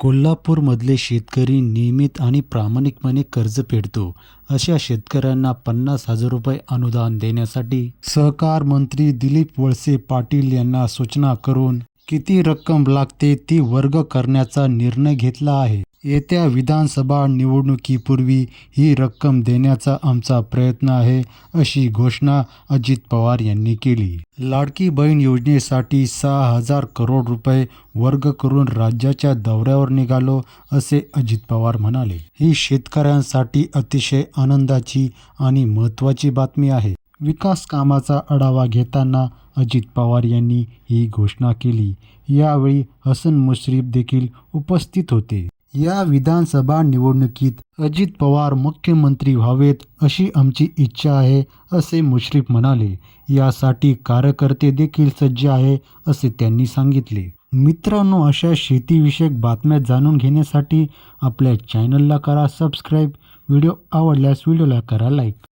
कोल्हापूरमधले शेतकरी नियमित आणि प्रामाणिकपणे कर्ज फेडतो. अशा शेतकऱ्यांना पन्नास हजार रुपये अनुदान देण्यासाठी सहकार मंत्री दिलीप वळसे पाटील यांना सूचना करून किती रक्कम लागते ती वर्ग करण्याचा निर्णय घेतला आहे. येत्या विधानसभा निवडणुकीपूर्वी ही रक्कम देण्याचा आमचा प्रयत्न आहे अशी घोषणा अजित पवार यांनी केली. लाडकी बहीण योजनेसाठी सहा हजार करोड रुपये वर्ग करून राज्याच्या दौऱ्यावर निघालो असे अजित पवार म्हणाले. ही शेतकऱ्यांसाठी अतिशय आनंदाची आणि महत्त्वाची बातमी आहे. विकास कामाचा आढावा घेताना अजित पवार यांनी ही घोषणा केली. यावेळी हसन मुश्रीफ देखील उपस्थित होते. या विधानसभा निवडणुकीत अजित पवार मुख्यमंत्री व्हावेत अशी आमची इच्छा आहे असे मुश्रीफ म्हणाले. यासाठी कार्यकर्ते देखील सज्ज आहे असे त्यांनी सांगितले. मित्रांनो अशा शेतीविषयक बातम्या जाणून घेण्यासाठी आपल्या चॅनलला करा सबस्क्राईब. व्हिडिओ आवडल्यास व्हिडिओला करा लाईक.